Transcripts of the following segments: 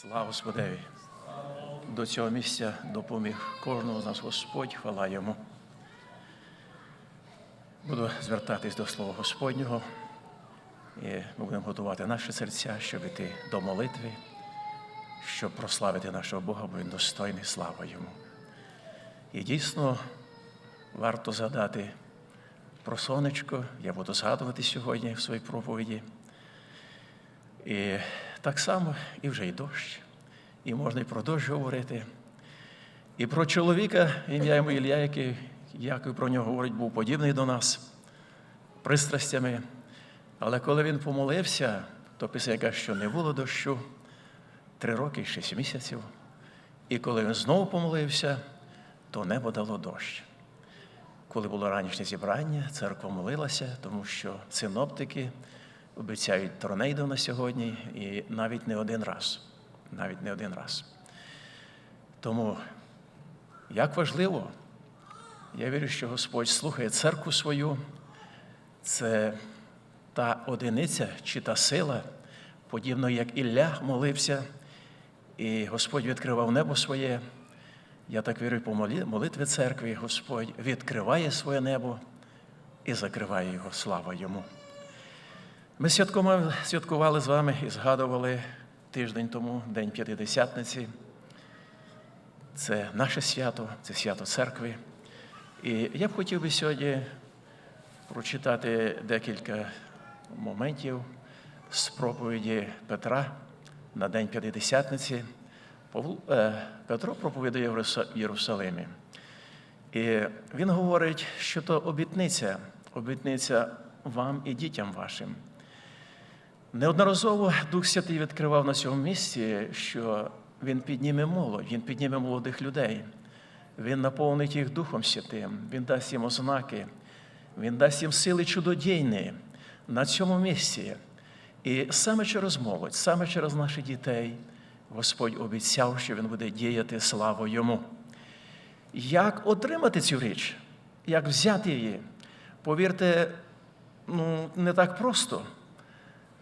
Слава Господеві! До цього місця допоміг кожного з нас Господь, хвала йому. Буду звертатись до Слова Господнього, і ми будемо готувати наші серця, щоб іти до молитви, щоб прославити нашого Бога, бо Він достойний слава йому. І дійсно варто згадати про сонечко. Я буду згадувати сьогодні в своїй проповіді. І так само і вже й дощ, і можна і про дощ говорити. І про чоловіка, ім'я йому Ілля, який, як і про нього говорить, був подібний до нас пристрастями. Але коли він помолився, то писає, каже, що не було дощу три роки і шість місяців. І коли він знову помолився, то небо дало дощ. Коли було ранішнє зібрання, церква молилася, тому що синоптики обіцяють торнейдо на сьогодні і навіть не один раз. Навіть не один раз. Тому як важливо, я вірю, що Господь слухає церкву свою, це та одиниця чи та сила, подібно як Ілля молився, і Господь відкривав небо своє. Я так вірю по молитві церкви, Господь відкриває своє небо і закриває його. Слава йому. Ми святкували, з вами і згадували тиждень тому, День П'ятидесятниці. Це наше свято, це свято церкви. І я б хотів би сьогодні прочитати декілька моментів з проповіді Петра на День П'ятидесятниці. Е, Петро проповідує в Єрусалимі. І він говорить, що то обітниця, обітниця вам і дітям вашим. Неодноразово Дух Святий відкривав на цьому місці, що Він підніме молодь, Він підніме молодих людей, Він наповнить їх Духом Святим, Він дасть їм ознаки, Він дасть їм сили чудодійні на цьому місці. І саме через молодь, саме через наших дітей, Господь обіцяв, що Він буде діяти славу Йому. Як отримати цю річ? Як взяти її? Повірте, ну, не так просто.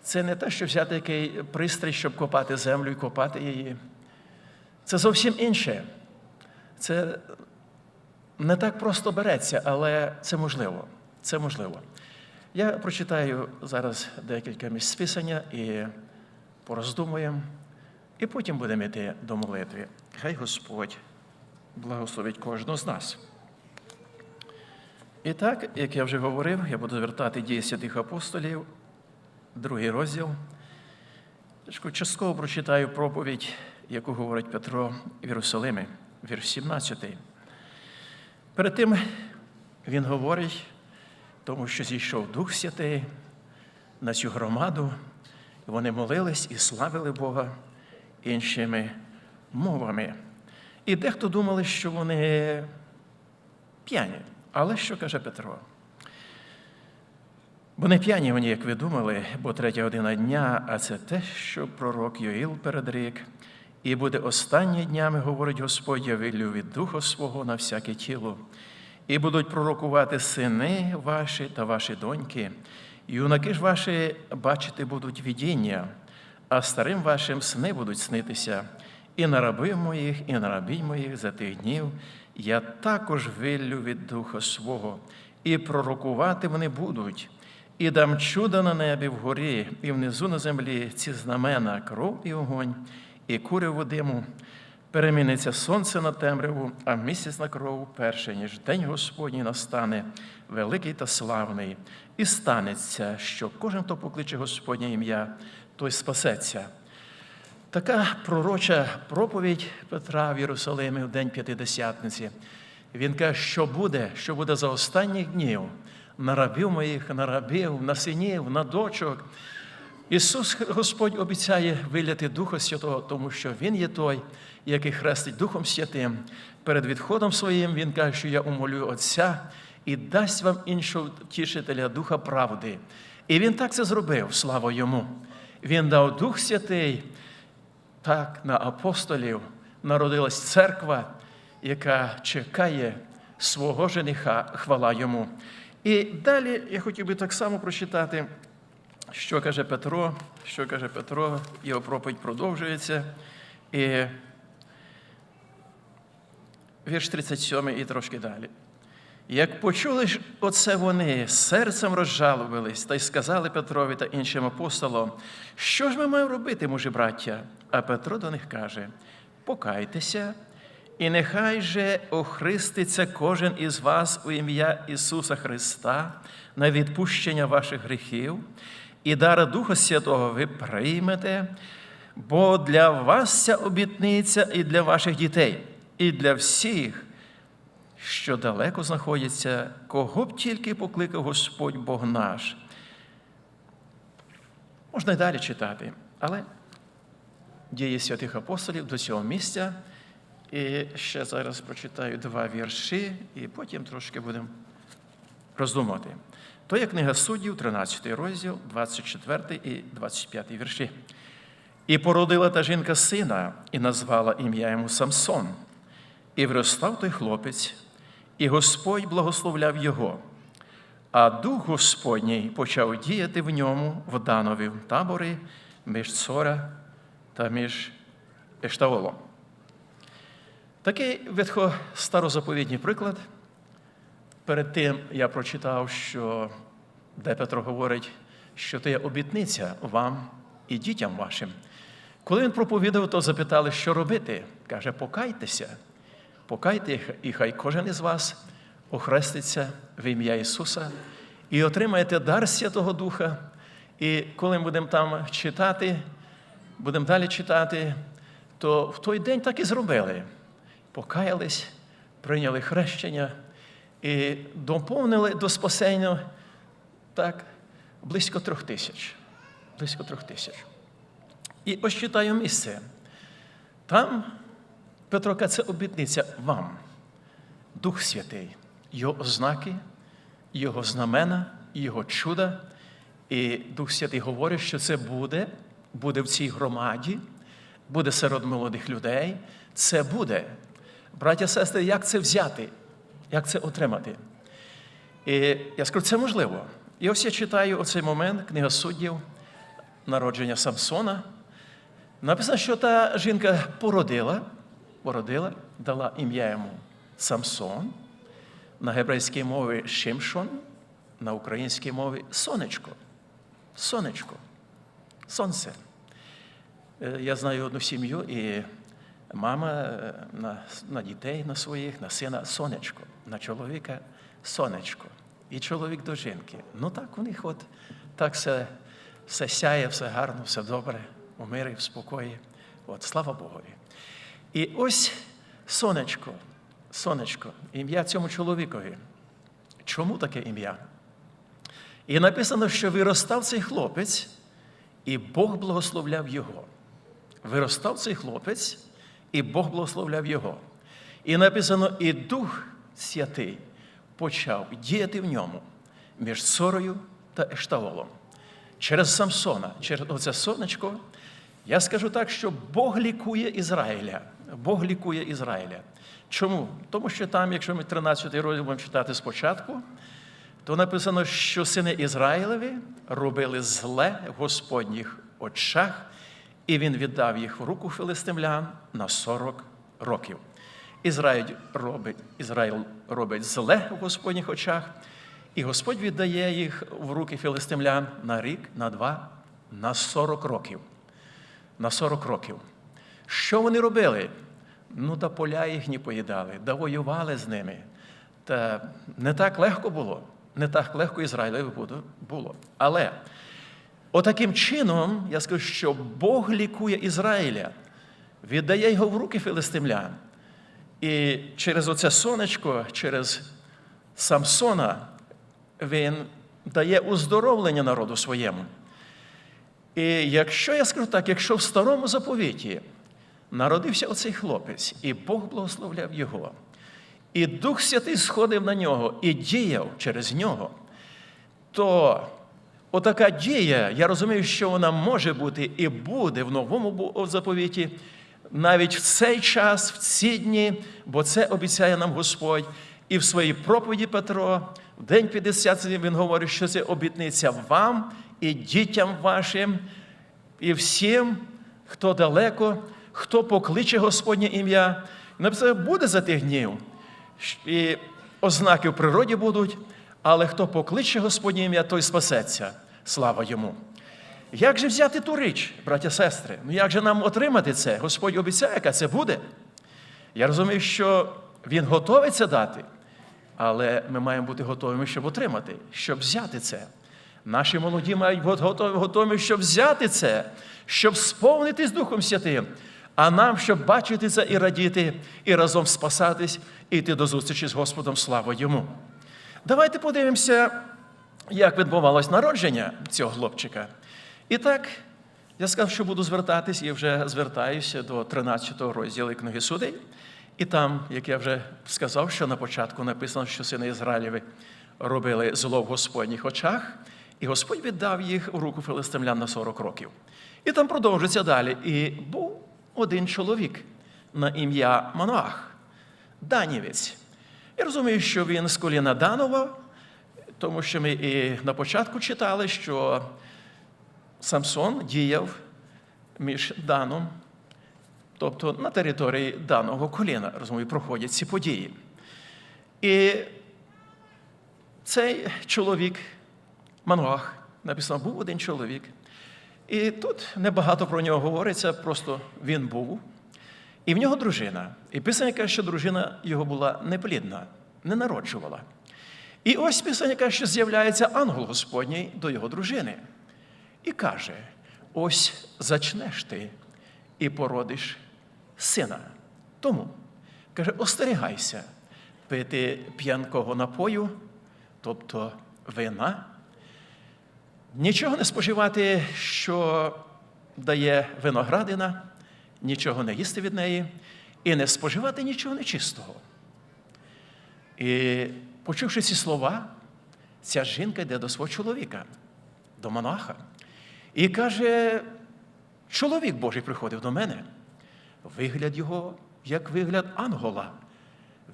Це не те, що взяти який пристрій, щоб копати землю і копати її. Це зовсім інше. Це не так просто береться, але це можливо. Це можливо. Я прочитаю зараз декілька місць писання і пороздумуємо, і потім будемо йти до молитви. Хай Господь благословить кожного з нас. І так, як я вже говорив, я буду звертати дії святих апостолів, другий розділ. Частково прочитаю проповідь, яку говорить Петро в Єрусалимі, вірш 17. Перед тим він говорить, тому що зійшов Дух Святий на цю громаду, вони молились і славили Бога іншими мовами. І дехто думали, що вони п'яні. Але що каже Петро? Бо не п'яні вони, як ви думали, бо третя година дня, а це те, що пророк Йоїл передрік. І буде останні днями, говорить Господь, я вилю від духа свого на всяке тіло. І будуть пророкувати сини ваші та ваші доньки. Юнаки ж ваші бачити будуть видіння, а старим вашим сни будуть снитися. І на рабів моїх, і на рабінь моїх за тих днів я також виллю від духа свого, і пророкувати вони будуть, і дам чудо на небі вгорі, і внизу на землі ці знамена, кров і огонь, і куряву диму. Переміниться сонце на темряву, а місяць на кров перше, ніж день Господній настане, великий та славний, і станеться, що кожен, хто покличе Господнє ім'я, той спасеться. Така пророча проповідь Петра в Єрусалимі в День П'ятидесятниці. Він каже, що буде, що буде за останніх днів на рабів моїх, на рабів, на синів, на дочок. Ісус Господь обіцяє виляти Духа Святого, тому що Він є той, який хрестить Духом Святим. Перед відходом своїм Він каже, що я умолю Отця і дасть вам іншого тішителя Духа правди. І Він так це зробив, слава йому. Він дав Дух Святий. Так на апостолів народилась церква, яка чекає свого жениха, хвала йому. І далі я хотів би так само прочитати, що каже Петро, що каже Петро, його проповідь продовжується. І вірш 37 і трошки далі. Як почули ж оце вони, серцем розжалобились та й сказали Петрові та іншим апостолам, що ж ми маємо робити, мужі браття? А Петро до них каже: покайтеся, і нехай же охриститься кожен із вас у ім'я Ісуса Христа на відпущення ваших гріхів, і дар Духа Святого ви приймете, бо для вас ця обітниця і для ваших дітей, і для всіх що далеко знаходяться, кого б тільки покликав Господь Бог наш. Можна й далі читати, але дії святих апостолів до цього місця. І ще зараз прочитаю два вірші, і потім трошки будемо роздумати. То є книга суддів, 13 розділ, 24 і 25 вірші. І породила та жінка сина, і назвала ім'я йому Самсон. І виростав той хлопець, і Господь благословляв його. А Дух Господній почав діяти в ньому в Данові в таборі між Цора та між Ештаолом. Такий ветхо-старозаповідній приклад. Перед тим я прочитав, що де Петро говорить, що це є обітниця вам і дітям вашим. Коли він проповідав, то запитали, що робити. Каже, покайтеся. Покайте, і хай кожен із вас охреститься в ім'я Ісуса і отримаєте дар Святого Духа. І коли ми будемо там читати, будемо далі читати, то в той день так і зробили. Покаялись, прийняли хрещення і доповнили до спасення так, близько трьох тисяч. Близько трьох тисяч. І ось читаю місце. Там Петро це обітниця вам, Дух Святий, Його ознаки, Його знамена, Його чуда. І Дух Святий говорить, що це буде, буде в цій громаді, буде серед молодих людей. Це буде. Браття, сестри, як це взяти? Як це отримати? І я скажу, це можливо. І ось я читаю оцей момент, книга суддів, народження Самсона. Написано, що та жінка породила породила, дала ім'я йому Самсон, на гебрейській мові Шимшон, на українській мові сонечко. Сонечко. Сонце. Е, Я знаю одну сім'ю, і мама е, на, на дітей на своїх, на сина сонечко, на чоловіка сонечко. І чоловік до жінки. Ну так у них от так все, все сяє, все гарно, все добре, у мирі, в спокої. От, слава Богові. І ось сонечко, сонечко, ім'я цьому чоловікові. Чому таке ім'я? І написано, що виростав цей хлопець, і Бог благословляв його. Виростав цей хлопець, і Бог благословляв його. І написано, і Дух Святий почав діяти в ньому між Сорою та Ештаолом. Через Самсона, через оце сонечко, я скажу так, що Бог лікує Ізраїля. Бог лікує Ізраїля. Чому? Тому що там, якщо ми 13 розділ будемо читати спочатку, то написано, що сини Ізраїлеві робили зле в Господніх очах, і він віддав їх в руку филистимлян на 40 років. Ізраїль робить, Ізраїль робить зле в Господніх очах, і Господь віддає їх в руки филистимлян на рік, на два, на 40 років. На 40 років. Що вони робили? Ну, та поля їхні поїдали, да воювали з ними. Та не так легко було, не так легко Ізраїлеві було. Але отаким чином, я скажу, що Бог лікує Ізраїля, віддає його в руки филистимлян. І через оце сонечко, через Самсона, він дає уздоровлення народу своєму. І якщо я скажу так, якщо в старому заповіті народився оцей хлопець, і Бог благословляв його, і Дух Святий сходив на нього і діяв через нього, то отака дія, я розумію, що вона може бути і буде в новому заповіті, навіть в цей час, в ці дні, бо це обіцяє нам Господь. І в своїй проповіді Петро, в день 50 він говорить, що це обітниця вам і дітям вашим, і всім, хто далеко, хто покличе Господнє ім'я. Написано, буде за тих днів. І ознаки в природі будуть, але хто покличе Господнє ім'я, той спасеться. Слава йому. Як же взяти ту річ, браття сестри? Ну як же нам отримати це? Господь обіцяє, яка це буде. Я розумію, що Він готовий це дати, але ми маємо бути готовими, щоб отримати, щоб взяти це. Наші молоді мають бути готові, готові, щоб взяти це, щоб сповнитись Духом Святим, а нам, щоб бачити це і радіти, і разом спасатись, і йти до зустрічі з Господом. Слава йому. Давайте подивимося, як відбувалось народження цього хлопчика. І так, я сказав, що буду звертатись і вже звертаюся до 13 розділу книги Судей. І там, як я вже сказав, що на початку написано, що сини Ізраїлєві робили зло в Господніх очах, і Господь віддав їх у руку филистимлян на 40 років. І там продовжується далі. І був один чоловік на ім'я Мануах, Данівець. Я розумію, що він з коліна Данова, тому що ми і на початку читали, що Самсон діяв між Даном, тобто на території даного коліна, розумію, проходять ці події. І цей чоловік, Мануах, написано, був один чоловік. І тут небагато про нього говориться, просто він був. І в нього дружина. І писання каже, що дружина його була неплідна, не народжувала. І ось писання каже, що з'являється ангел Господній до його дружини. І каже: ось зачнеш ти і породиш сина. Тому, каже, остерігайся пити п'янкого напою, тобто вина, нічого не споживати, що дає виноградина, нічого не їсти від неї, і не споживати нічого нечистого. І почувши ці слова, ця жінка йде до свого чоловіка, до монаха, і каже: чоловік Божий приходив до мене. Вигляд його, як вигляд ангола.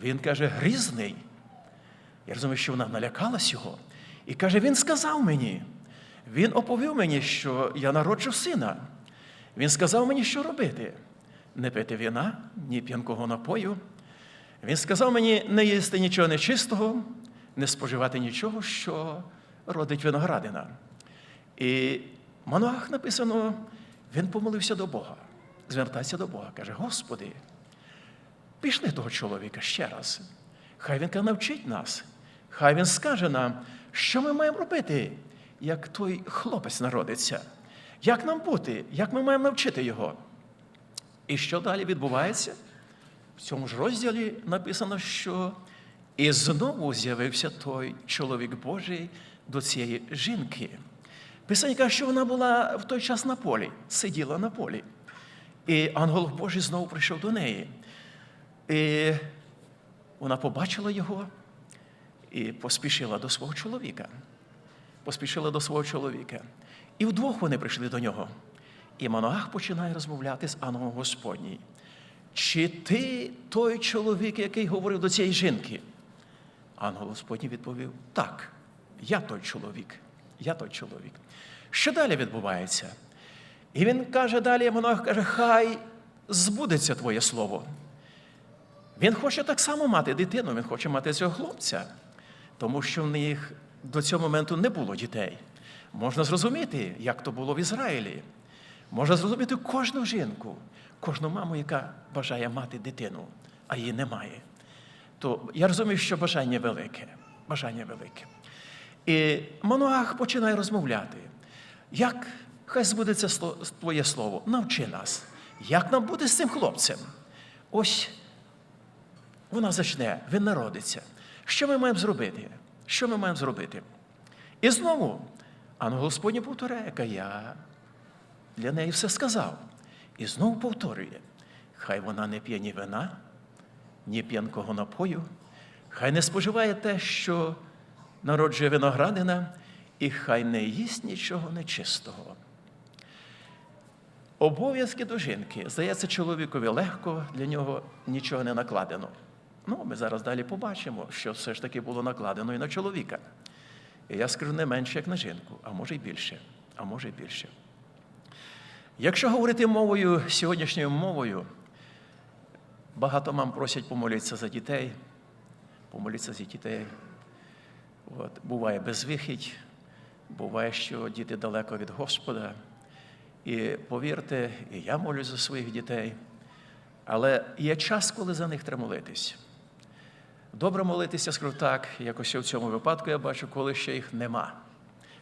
Він каже, грізний. Я розумію, що вона налякалась його. І каже, він сказав мені, він оповів мені, що я народжу сина. Він сказав мені, що робити: не пити вина, ні п'янкого напою. Він сказав мені не їсти нічого нечистого, не споживати нічого, що родить виноградина. І в Мануах написано, він помолився до Бога, звертається до Бога, каже: Господи, пішли того чоловіка ще раз. Хай він навчить нас, хай він скаже нам, що ми маємо робити, як той хлопець народиться, як нам бути, як ми маємо навчити його. І що далі відбувається? В цьому ж розділі написано, що і знову з'явився той чоловік Божий до цієї жінки. Писання каже, що вона була в той час на полі, сиділа на полі. І ангел Божий знову прийшов до неї. І вона побачила його і поспішила до свого чоловіка. Поспішила до свого чоловіка. І вдвох вони прийшли до нього. І Маноах починає розмовляти з ангелом Господній. Чи ти той чоловік, який говорив до цієї жінки? Ангел Господній відповів: Так, я той чоловік, я той чоловік. Що далі відбувається? І він каже далі, монах каже, хай збудеться твоє слово. Він хоче так само мати дитину, він хоче мати цього хлопця, тому що в них до цього моменту не було дітей. Можна зрозуміти, як то було в Ізраїлі. Можна зрозуміти кожну жінку, кожну маму, яка бажає мати дитину, а її немає. То я розумію, що бажання велике. Бажання велике. І Мануах починає розмовляти. Як хай збудеться твоє слово, навчи нас, як нам бути з цим хлопцем? Ось вона зачне, він народиться. Що ми маємо зробити? Що ми маємо зробити? І знову, ангел Господній повторяє, я для неї все сказав. І знову повторює: хай вона не п'є ні вина, ні п'янкого напою, хай не споживає те, що народжує виноградина, і хай не їсть нічого нечистого. Обов'язки до жінки, здається, чоловікові легко, для нього нічого не накладено. Ну, ми зараз далі побачимо, що все ж таки було накладено і на чоловіка. І я скажу не менше, як на жінку, а може й більше, а може й більше. Якщо говорити мовою, сьогоднішньою мовою, багато мам просять помолитися за дітей, помолитися за дітей. От, буває безвихідь, буває, що діти далеко від Господа. І повірте, і я молюсь за своїх дітей, але є час, коли за них треба молитись. Добре молитися, скажу так, якось в цьому випадку я бачу, коли ще їх нема.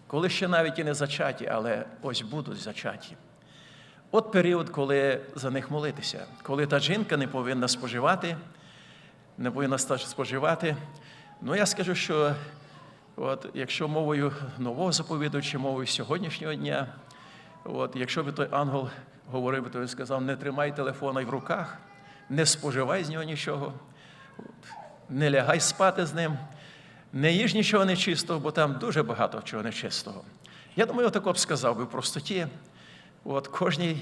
Коли ще навіть і не зачаті, але ось будуть зачаті. От період, коли за них молитися, коли та жінка не повинна споживати, не повинна споживати. Ну, я скажу, що от, якщо мовою нового заповіду чи мовою сьогоднішнього дня, от, якщо би той ангел говорив, то він сказав, не тримай телефона в руках, не споживай з нього нічого, от, не лягай спати з ним, не їж нічого нечистого, бо там дуже багато чого нечистого. Я думаю, отако б сказав би в простоті, от кожній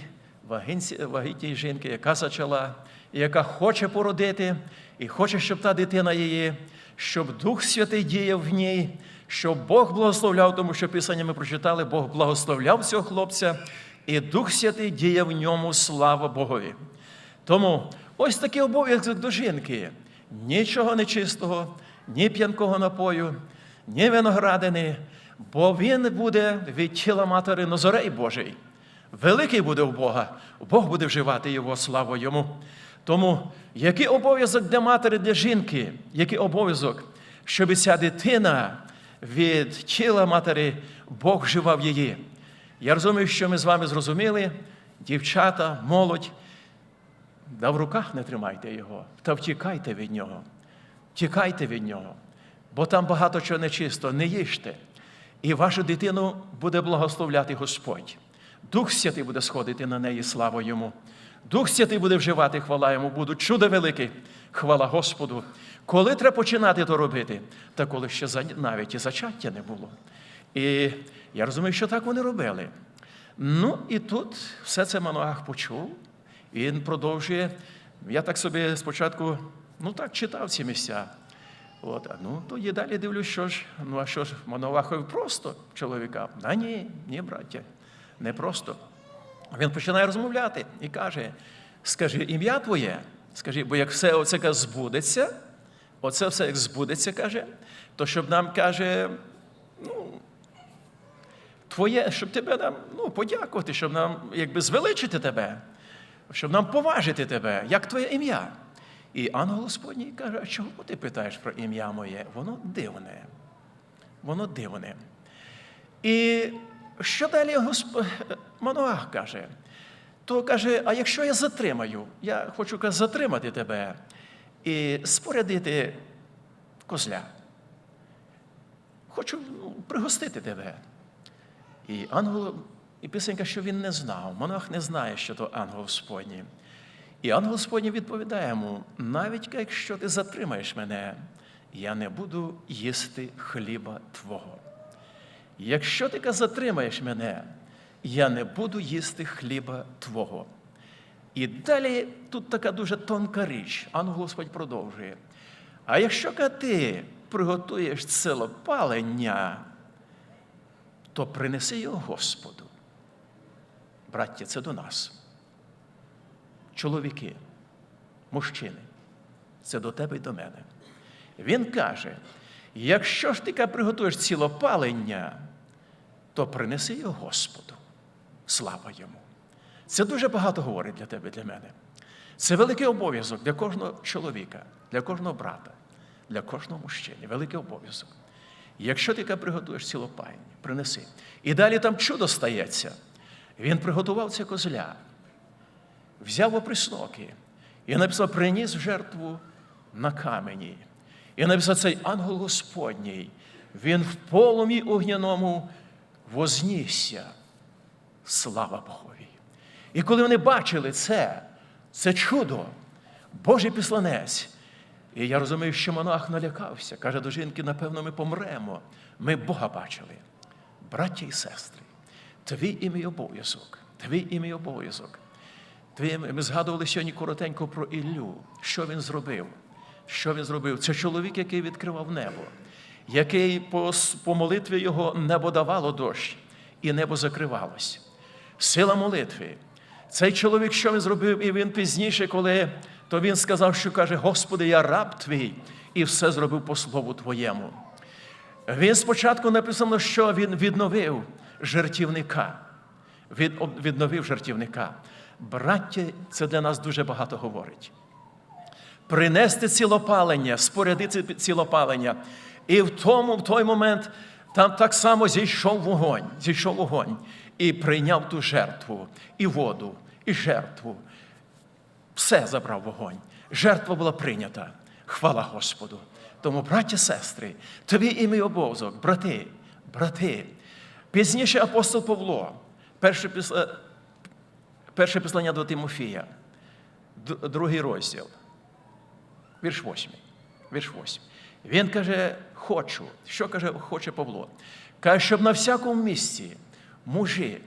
вагітній жінки, яка зачала, і яка хоче породити, і хоче, щоб та дитина її, щоб Дух Святий діяв в ній, щоб Бог благословляв, тому що Писання ми прочитали, Бог благословляв цього хлопця, і Дух Святий діяв в ньому, слава Богові. Тому ось такий обов'язок до жінки. Нічого нечистого, ні п'янкого напою, ні виноградини, бо він буде від тіла матері Назорей Божий. Великий буде в Бога, Бог буде вживати його славу йому. Тому який обов'язок для матері, для жінки, який обов'язок, щоб ця дитина від тіла матері Бог вживав її. Я розумію, що ми з вами зрозуміли, дівчата, молодь, да в руках не тримайте його, та втікайте від нього. Тікайте від нього, бо там багато чого нечисто, не їжте. І вашу дитину буде благословляти Господь. Дух Святий буде сходити на неї, слава йому. Дух Святий буде вживати, хвала йому, будуть чудо велике, хвала Господу. Коли треба починати то робити, та коли ще навіть і зачаття не було. І я розумію, що так вони робили. Ну і тут все це Мануах почув, і він продовжує. Я так собі спочатку, ну так читав ці місця. От, ну тоді далі дивлюсь, що ж, ну а що ж, Мануахові просто чоловіка? А ні, ні, браття, не просто. Він починає розмовляти і каже: скажи ім'я твоє, скажи, бо як все оце збудеться, оце все як збудеться, каже, то щоб нам каже, ну, твоє, щоб тебе нам ну, подякувати, щоб нам якби звеличити тебе, щоб нам поважити тебе, як твоє ім'я. І ангел Господній каже: а чого ти питаєш про ім'я моє? Воно дивне. Воно дивне. І що далі Госп... Мануах каже? То каже: а якщо я затримаю, я хочу каже, затримати тебе і спорядити козля. Хочу ну, пригостити тебе. І ангел, і писанка, що він не знав. Монах не знає, що то ангел Господній. І ангел Господній відповідає йому: навіть якщо ти затримаєш мене, я не буду їсти хліба Твого. Якщо ти затримаєш мене, я не буду їсти хліба Твого. І далі тут така дуже тонка річ. Ангел Господь продовжує. А якщо ти приготуєш целопалення, то принеси його Господу. Браття, це до нас. Чоловіки, мужчини, це до тебе і до мене. Він каже: якщо ж ти приготуєш цілопалення, то принеси його Господу. Слава йому. Це дуже багато говорить для тебе, для мене. Це великий обов'язок для кожного чоловіка, для кожного брата, для кожного мужчини. Великий обов'язок. Якщо ти приготуєш цілопалення, принеси. І далі там чудо стається. Він приготував це козля, взяв опресноки і написав, приніс жертву на камені. І написав цей ангел Господній. Він в полумі огняному вознісся. Слава Богові. І коли вони бачили це, це чудо, Божий післанець. І я розумію, що монах налякався. Каже до жінки, напевно, ми помремо. Ми Бога бачили. Браття і сестри, твій і мій обов'язок, твій і мій обов'язок. Ми згадували сьогодні коротенько про Іллю. Що він зробив? Що він зробив? Це чоловік, який відкривав небо, який по, по молитві його небо давало дощ, і небо закривалось. Сила молитви. Цей чоловік, що він зробив, і він пізніше, коли то він сказав, що каже: Господи, я раб твій, і все зробив по слову Твоєму. Він спочатку написано, що він відновив жертівника. Від, відновив жертівника. Браття, це для нас дуже багато говорить. Принести цілопалення, спорядити цілопалення. І в тому, в той момент там так само зійшов вогонь, зійшов вогонь і прийняв ту жертву, і воду, і жертву. Все забрав вогонь. Жертва була прийнята. Хвала Господу. Тому, браття, сестри, тобі і мій обов'язок, брати, брати. Пізніше апостол Павло, перше, перше післання до Тимофія, другий розділ, вірш 8. Вірш 8. Він каже: хочу. Що каже, хоче Павло? Каже, щоб на всякому місці мужі,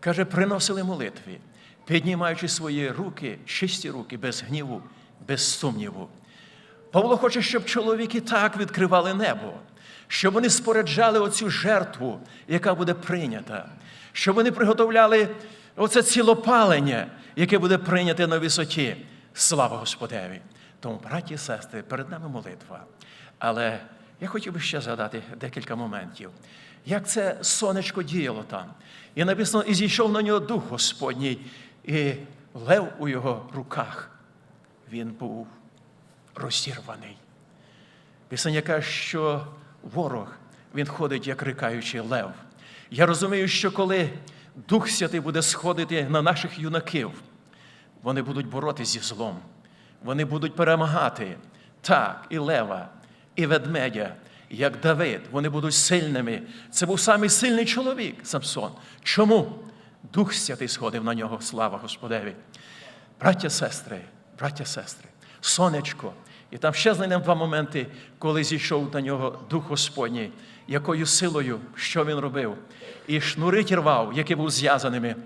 каже, приносили молитви, піднімаючи свої руки, чисті руки, без гніву, без сумніву. Павло хоче, щоб чоловіки так відкривали небо, щоб вони споряджали оцю жертву, яка буде прийнята, щоб вони приготовляли оце цілопалення, яке буде прийняте на висоті. Слава Господеві! Тому, браті і сестри, перед нами молитва. Але я хотів би ще згадати декілька моментів. Як це сонечко діяло там. І написано, і зійшов на нього Дух Господній, і лев у його руках. Він був розірваний. Писання каже, що ворог він ходить, як рикаючий лев. Я розумію, що коли Дух Святий буде сходити на наших юнаків, вони будуть боротися зі злом, вони будуть перемагати так, і лева, і ведмедя, як Давид. Вони будуть сильними. Це був самий сильний чоловік Самсон. Чому? Дух Святий сходив на нього, слава Господеві. Браття, сестри, браття, сестри, сонечко. І там ще знайдемо два моменти, коли зійшов на нього Дух Господній, якою силою, що він робив. І шнури ті рвав, які був зв'язаними.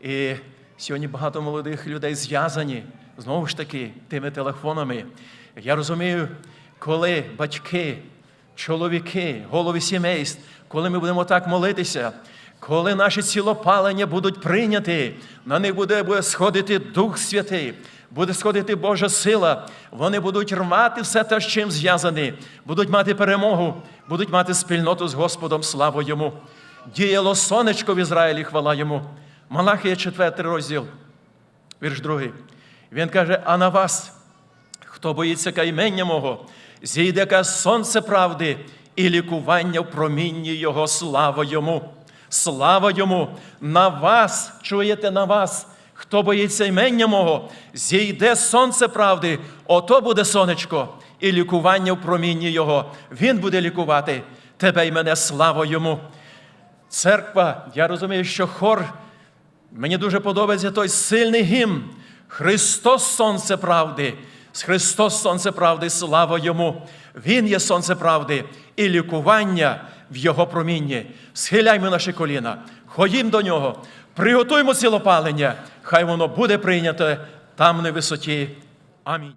І сьогодні багато молодих людей зв'язані знову ж таки тими телефонами. Я розумію, коли батьки, чоловіки, голови сімейств, коли ми будемо так молитися, коли наші цілопалення будуть прийняті, на них буде, буде сходити Дух Святий, буде сходити Божа сила, вони будуть рвати все те, з чим зв'язані, будуть мати перемогу, будуть мати спільноту з Господом, славу йому. Діяло сонечко в Ізраїлі, хвала йому. Малахія 4 розділ, вірш 2. Він каже: а на вас, хто боїться каймення мого, зійде ка сонце правди і лікування в промінні Його, слава йому. Слава йому! На вас, чуєте на вас, хто боїться імення мого, зійде сонце правди, ото буде сонечко, і лікування в промінні Його. Він буде лікувати тебе і мене, слава йому. Церква, я розумію, що хор, мені дуже подобається той сильний гімн. Христос Сонце правди, Христос Сонце правди, слава Йому. Він є Сонце правди і лікування в Його промінні. Схиляймо наші коліна, ходімо до нього, приготуймо цілопалення, хай воно буде прийнято там на висоті. Амінь.